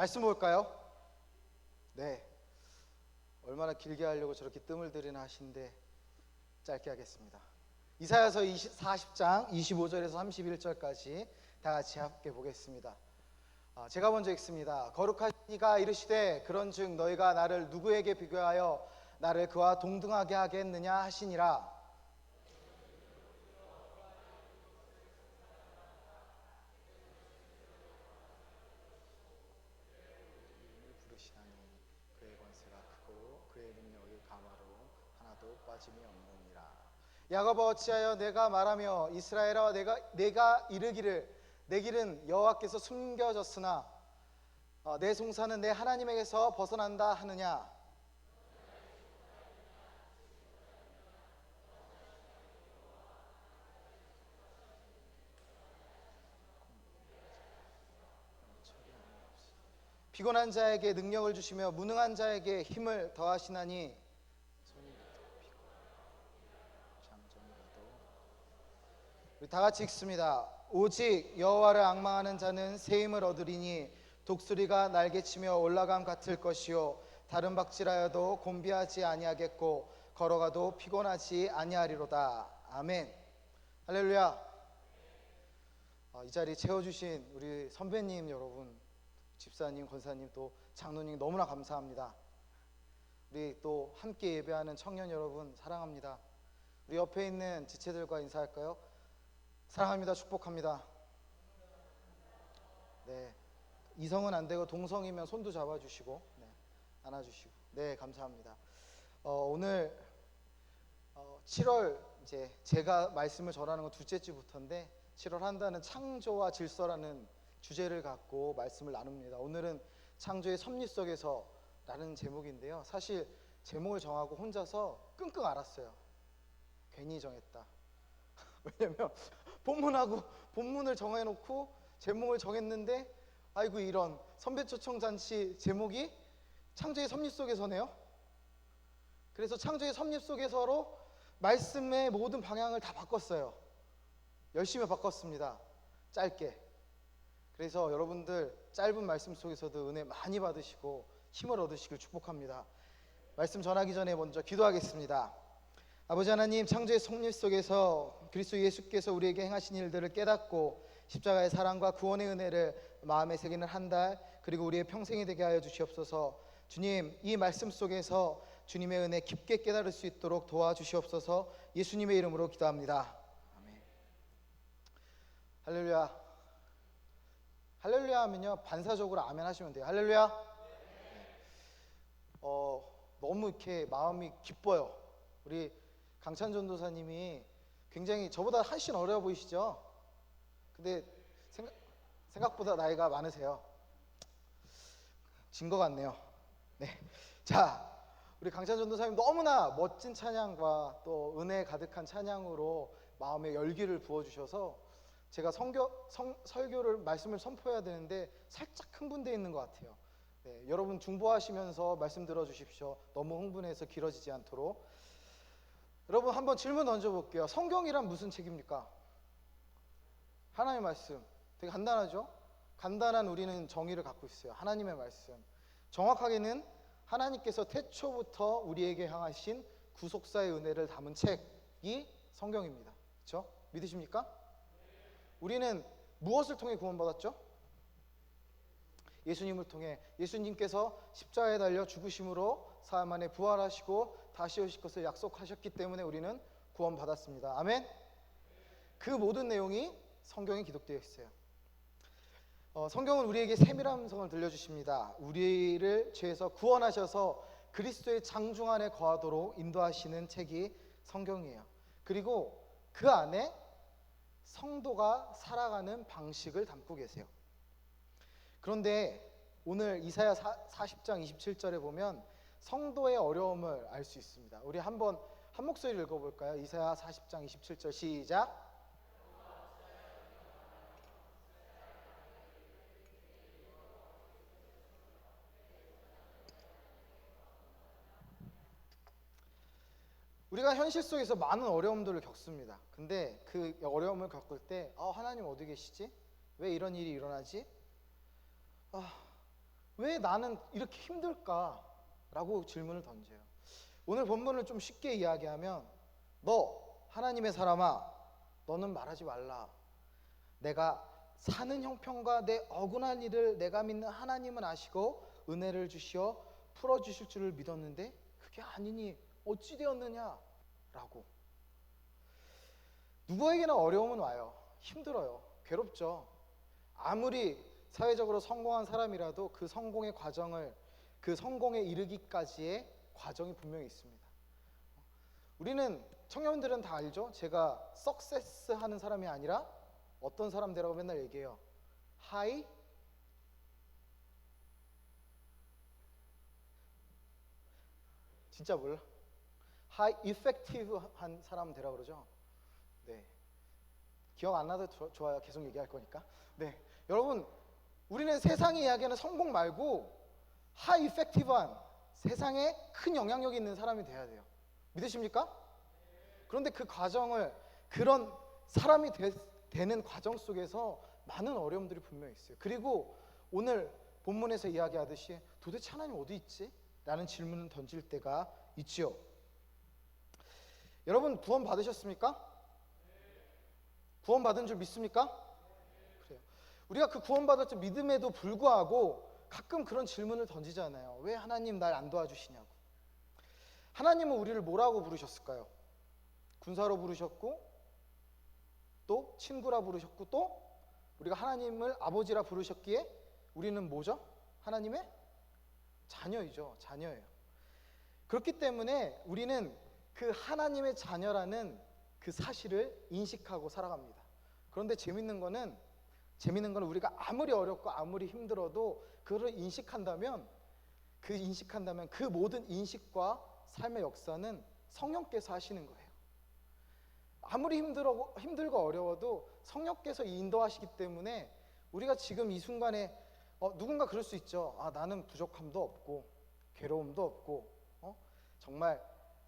말씀 볼까요? 네. 얼마나 길게 하려고 저렇게 뜸을 들이나 하신데 짧게 하겠습니다. 이사야서 20, 40장 25절에서 31절까지 다 같이 함께 보겠습니다. 아, 제가 먼저 읽습니다. 거룩하시니가 이르시되 그런즉 너희가 나를 누구에게 비교하여 나를 그와 동등하게 하겠느냐 하시니라. 이름을 부르시나니 그의 권세가 크고 그의 능력이 가마로 하나도 빠짐이 없느니라. 야곱아 어찌하여 내가 말하며 이스라엘아 내가 내가 이르기를 내 길은 여호와께서 숨겨졌으나 어, 내 송사는 내 하나님에게서 벗어난다 하느냐 피곤한 자에게 능력을 주시며 무능한 자에게 힘을 더하시나니 손이 장정이라도 우리 다 같이 읽습니다. 오직 여호와를 악망하는 자는 새 힘을 얻으리니 독수리가 날개치며 올라감 같을 것이요 다른 박질하여도 곤비하지 아니하겠고 걸어가도 피곤하지 아니하리로다. 아멘. 할렐루야. 어, 이 자리 채워주신 우리 선배님 여러분, 집사님, 권사님 또 장로님 너무나 감사합니다. 우리 또 함께 예배하는 청년 여러분 사랑합니다. 우리 옆에 있는 지체들과 인사할까요? 사랑합니다. 축복합니다. 네. 이성은 안 되고 동성이면 손도 잡아주시고 네. 안아주시고 네 감사합니다. 어, 오늘 어, 7월 이제 제가 말씀을 전하는 건 둘째 주부터인데 7월 한 달은 창조와 질서라는 주제를 갖고 말씀을 나눕니다. 오늘은 창조의 섭리 속에서라는 제목인데요. 사실 제목을 정하고 혼자서 끙끙 앓았어요. 괜히 정했다. 왜냐면 본문하고 본문을 정해놓고 제목을 정했는데 아이고 이런 선배 초청 잔치 제목이 창조의 섭리 속에서네요. 그래서 창조의 섭리 속에서로 말씀의 모든 방향을 다 바꿨어요. 열심히 바꿨습니다. 짧게. 그래서 여러분들 짧은 말씀 속에서도 은혜 많이 받으시고 힘을 얻으시길 축복합니다. 말씀 전하기 전에 먼저 기도하겠습니다. 아버지 하나님 창조의 속리 속에서 그리스도 예수께서 우리에게 행하신 일들을 깨닫고 십자가의 사랑과 구원의 은혜를 마음에 새기는 한 달 그리고 우리의 평생이 되게 하여 주시옵소서. 주님 이 말씀 속에서 주님의 은혜 깊게 깨달을 수 있도록 도와주시옵소서. 예수님의 이름으로 기도합니다. 아멘. 할렐루야. 할렐루야 하면요 반사적으로 아멘 하시면 돼요. 할렐루야. 어 너무 이렇게 마음이 기뻐요. 우리 강찬 전도사님이 굉장히 저보다 훨씬 어려 보이시죠? 근데 생각, 생각보다 나이가 많으세요. 진 것 같네요. 네. 자, 우리 강찬 전도사님 너무나 멋진 찬양과 또 은혜 가득한 찬양으로 마음에 열기를 부어주셔서 제가 성교, 성, 설교를 말씀을 선포해야 되는데 살짝 흥분되어 있는 것 같아요. 네, 여러분 중보하시면서 말씀 들어주십시오. 너무 흥분해서 길어지지 않도록. 여러분 한번 질문 던져볼게요. 성경이란 무슨 책입니까? 하나님의 말씀. 되게 간단하죠? 간단한 우리는 정의를 갖고 있어요. 하나님의 말씀. 정확하게는 하나님께서 태초부터 우리에게 향하신 구속사의 은혜를 담은 책이 성경입니다. 그렇죠? 믿으십니까? 우리는 무엇을 통해 구원받았죠? 예수님을 통해 예수님께서 십자가에 달려 죽으심으로 사흘 만에 부활하시고 다시 오실 것을 약속하셨기 때문에 우리는 구원받았습니다. 아멘. 그 모든 내용이 성경에 기록되어 있어요. 어, 성경은 우리에게 세밀한 음성을 들려주십니다. 우리를 죄에서 구원하셔서 그리스도의 장중 안에 거하도록 인도하시는 책이 성경이에요. 그리고 그 안에 성도가 살아가는 방식을 담고 계세요. 그런데 오늘 이사야 40장 27절에 보면 성도의 어려움을 알 수 있습니다. 우리 한번 한 목소리 읽어볼까요? 이사야 40장 27절 시작. 우리가 현실 속에서 많은 어려움들을 겪습니다. 근데 그 어려움을 겪을 때, 아, 하나님 어디 계시지? 왜 이런 일이 일어나지? 아, 왜 나는 이렇게 힘들까? 라고 질문을 던져요. 오늘 본문을 좀 쉽게 이야기하면 너 하나님의 사람아 너는 말하지 말라. 내가 사는 형편과 내 억울한 일을 내가 믿는 하나님은 아시고 은혜를 주시어 풀어 주실 줄을 믿었는데 그게 아니니 어찌 되었느냐라고. 누구에게나 어려움은 와요. 힘들어요. 괴롭죠. 아무리 사회적으로 성공한 사람이라도 그 성공의 과정을 그 성공에 이르기까지의 과정이 분명히 있습니다. 우리는 청년들은 다 알죠? 제가 석세스 하는 사람이 아니라 어떤 사람 되라고 맨날 얘기해요. 하이 진짜 몰라. 하이 이펙티브한 사람 되라고 그러죠. 네. 기억 안 나도 좋- 좋아요. 계속 얘기할 거니까. 네. 여러분, 우리는 세상이 이야기하는 성공 말고 하이 이펙티브한 세상에 큰 영향력이 있는 사람이 돼야 돼요. 믿으십니까? 그런데 그 과정을 그런 사람이 되, 되는 과정 속에서 많은 어려움들이 분명히 있어요. 그리고 오늘 본문에서 이야기하듯이 도대체 하나님 어디 있지? 라는 질문을 던질 때가 있지요. 여러분 구원 받으셨습니까? 구원 받은 줄 믿습니까? 그래요. 우리가 그 구원 받았죠 믿음에도 불구하고 가끔 그런 질문을 던지잖아요. 왜 하나님 날 안 도와주시냐고. 하나님은 우리를 뭐라고 부르셨을까요? 군사로 부르셨고 또 친구라 부르셨고 또 우리가 하나님을 아버지라 부르셨기에 우리는 뭐죠? 하나님의 자녀이죠. 자녀예요. 그렇기 때문에 우리는 그 하나님의 자녀라는 그 사실을 인식하고 살아갑니다. 그런데 재밌는 거는 재밌는 거는 우리가 아무리 어렵고 아무리 힘들어도 그를 인식한다면 그 인식한다면 그 모든 인식과 삶의 역사는 성령께서 하시는 거예요. 아무리 힘들어 힘들고 어려워도 성령께서 인도하시기 때문에 우리가 지금 이 순간에 어, 누군가 그럴 수 있죠. 아 나는 부족함도 없고 괴로움도 없고 어? 정말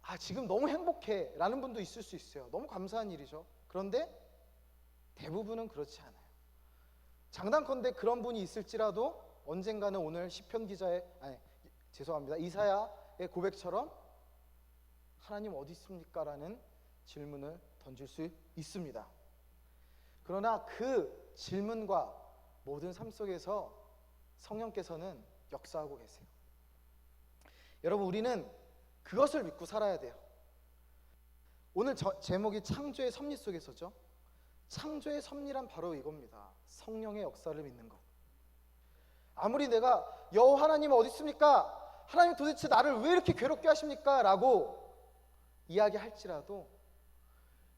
아 지금 너무 행복해 라는 분도 있을 수 있어요. 너무 감사한 일이죠. 그런데 대부분은 그렇지 않아요. 장단컨대 그런 분이 있을지라도 언젠가는 오늘 시편 기자의 아니 죄송합니다 이사야의 고백처럼 하나님 어디 있습니까라는 질문을 던질 수 있습니다. 그러나 그 질문과 모든 삶 속에서 성령께서는 역사하고 계세요. 여러분 우리는 그것을 믿고 살아야 돼요. 오늘 저, 제목이 창조의 섭리 속에서죠. 창조의 섭리란 바로 이겁니다. 성령의 역사를 믿는 것. 아무리 내가 여호와 하나님 어디 있습니까? 하나님 도대체 나를 왜 이렇게 괴롭게 하십니까? 라고 이야기할지라도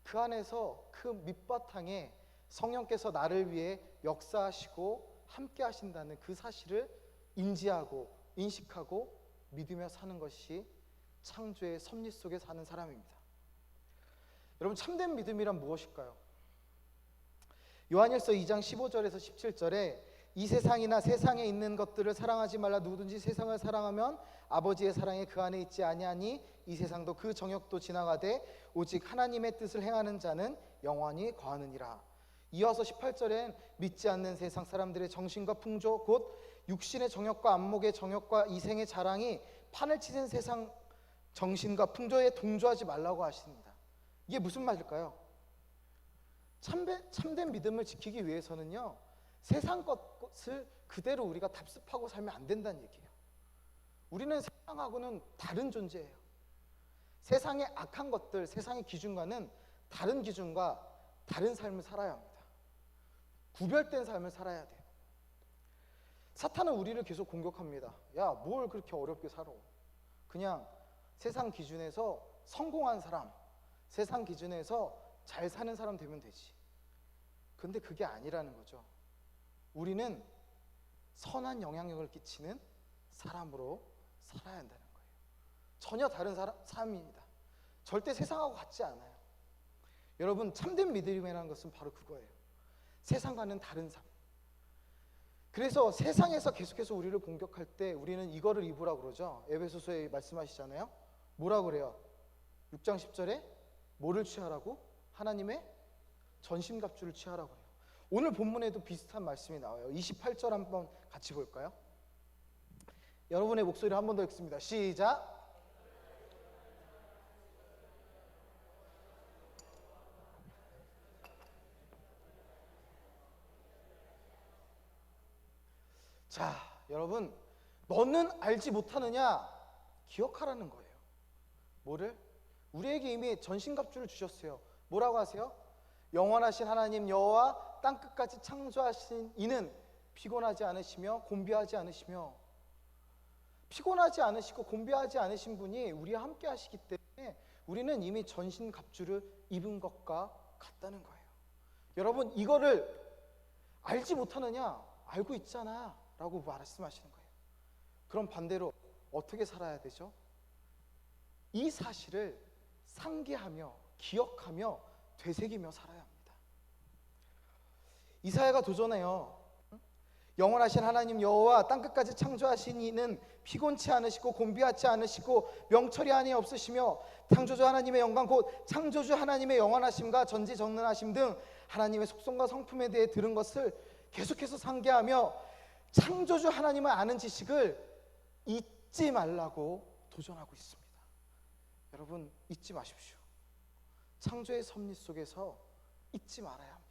그 안에서 그 밑바탕에 성령께서 나를 위해 역사하시고 함께 하신다는 그 사실을 인지하고 인식하고 믿으며 사는 것이 창조의 섭리 속에 사는 사람입니다. 여러분 참된 믿음이란 무엇일까요? 요한일서 2장 15절에서 17절에 이 세상이나 세상에 있는 것들을 사랑하지 말라 누구든지 세상을 사랑하면 아버지의 사랑이 그 안에 있지 아니하니 이 세상도 그 정욕도 지나가되 오직 하나님의 뜻을 행하는 자는 영원히 거하느니라. 이어서 18절엔 믿지 않는 세상 사람들의 정신과 풍조 곧 육신의 정욕과 안목의 정욕과 이생의 자랑이 판을 치는 세상 정신과 풍조에 동조하지 말라고 하십니다. 이게 무슨 말일까요? 참된, 참된 믿음을 지키기 위해서는요 세상 것을 그대로 우리가 답습하고 살면 안 된다는 얘기예요. 우리는 세상하고는 다른 존재예요. 세상의 악한 것들, 세상의 기준과는 다른 기준과 다른 삶을 살아야 합니다. 구별된 삶을 살아야 돼요. 사탄은 우리를 계속 공격합니다. 야, 뭘 그렇게 어렵게 살아? 그냥 세상 기준에서 성공한 사람, 세상 기준에서 잘 사는 사람 되면 되지. 근데 그게 아니라는 거죠. 우리는 선한 영향력을 끼치는 사람으로 살아야 한다는 거예요. 전혀 다른 사람, 삶입니다. 절대 세상하고 같지 않아요. 여러분 참된 믿음이라는 것은 바로 그거예요. 세상과는 다른 삶. 그래서 세상에서 계속해서 우리를 공격할 때 우리는 이거를 입으라고 그러죠. 에베소서에 말씀하시잖아요. 뭐라 그래요? 6장 10절에 뭐를 취하라고? 하나님의 전심갑주를 취하라고. 오늘 본문에도 비슷한 말씀이 나와요. 28절 한번 같이 볼까요? 여러분의 목소리 한번 더 읽습니다. 시작. 자, 여러분, 너는 알지 못하느냐? 기억하라는 거예요. 뭐를? 우리에게 이미 전신갑주를 주셨어요. 뭐라고 하세요? 영원하신 하나님 여호와 땅 끝까지 창조하신 이는 피곤하지 않으시며 곤비하지 않으시며 피곤하지 않으시고 곤비하지 않으신 분이 우리와 함께 하시기 때문에 우리는 이미 전신 갑주를 입은 것과 같다는 거예요. 여러분 이거를 알지 못하느냐? 알고 있잖아. 라고 말씀하시는 거예요. 그럼 반대로 어떻게 살아야 되죠? 이 사실을 상기하며 기억하며 되새기며 살아야 합니다. 이사야가 도전해요. 영원하신 하나님 여호와 땅 끝까지 창조하신 이는 피곤치 않으시고 곤비하지 않으시고 명철이 아니 없으시며 창조주 하나님의 영광 곧 창조주 하나님의 영원하심과 전지전능하심 등 하나님의 속성과 성품에 대해 들은 것을 계속해서 상기하며 창조주 하나님을 아는 지식을 잊지 말라고 도전하고 있습니다. 여러분 잊지 마십시오. 창조의 섭리 속에서 잊지 말아야 합니다.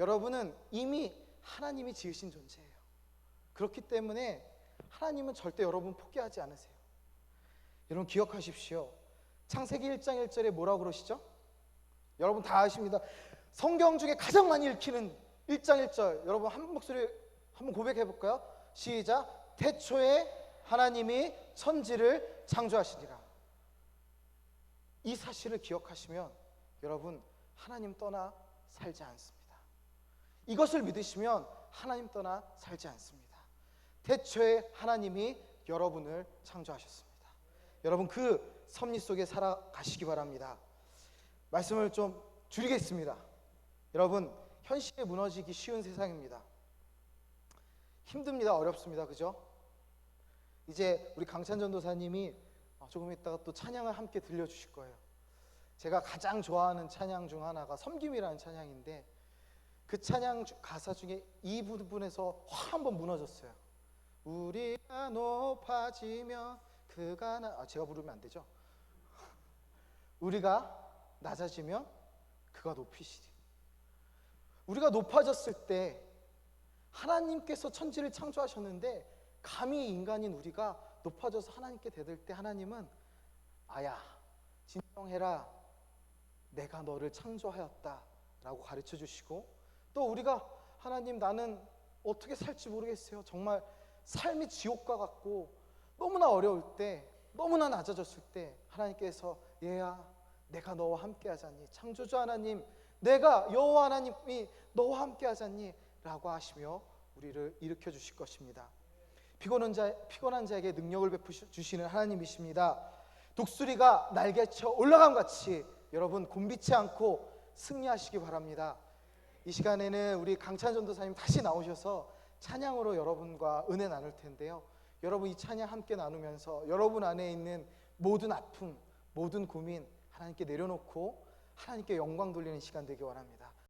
여러분은 이미 하나님이 지으신 존재예요. 그렇기 때문에 하나님은 절대 여러분 포기하지 않으세요. 여러분 기억하십시오. 창세기 1장 1절에 뭐라고 그러시죠? 여러분 다 아십니다. 성경 중에 가장 많이 읽히는 1장 1절. 여러분 한 목소리 한번 고백해 볼까요? 시작. 태초에 하나님이 천지를 창조하시니라. 이 사실을 기억하시면 여러분 하나님 떠나 살지 않습니다. 이것을 믿으시면 하나님 떠나 살지 않습니다. 태초에 하나님이 여러분을 창조하셨습니다. 여러분 그 섭리 속에 살아가시기 바랍니다. 말씀을 좀 줄이겠습니다. 여러분 현실에 무너지기 쉬운 세상입니다. 힘듭니다. 어렵습니다. 그죠? 이제 우리 강찬 전도사님이 어, 조금 있다가 또 찬양을 함께 들려주실 거예요. 제가 가장 좋아하는 찬양 중 하나가 섬김이라는 찬양인데 그 찬양 주- 가사 중에 이 부분에서 확 한번 무너졌어요. 우리가 높아지면 그가 나 아, 제가 부르면 안 되죠? 우리가 낮아지면 그가 높이시리. 우리가 높아졌을 때 하나님께서 천지를 창조하셨는데 감히 인간인 우리가 높아져서 하나님께 대들 때 하나님은 아야 진정해라 내가 너를 창조하였다라고 가르쳐 주시고 또 우리가 하나님 나는 어떻게 살지 모르겠어요 정말 삶이 지옥과 같고 너무나 어려울 때 너무나 낮아졌을 때 하나님께서 얘야 내가 너와 함께 하자니 창조주 하나님 내가 여호와 하나님이 너와 함께 하자니 라고 하시며 우리를 일으켜 주실 것입니다. 피곤한 자 피곤한 자에게 능력을 베푸시는 하나님이십니다. 독수리가 날개쳐 올라감 같이 여러분 곤비치 않고 승리하시기 바랍니다. 이 시간에는 우리 강찬 전도사님 다시 나오셔서 찬양으로 여러분과 은혜 나눌 텐데요. 여러분 이 찬양 함께 나누면서 여러분 안에 있는 모든 아픔, 모든 고민 하나님께 내려놓고 하나님께 영광 돌리는 시간 되기 원합니다.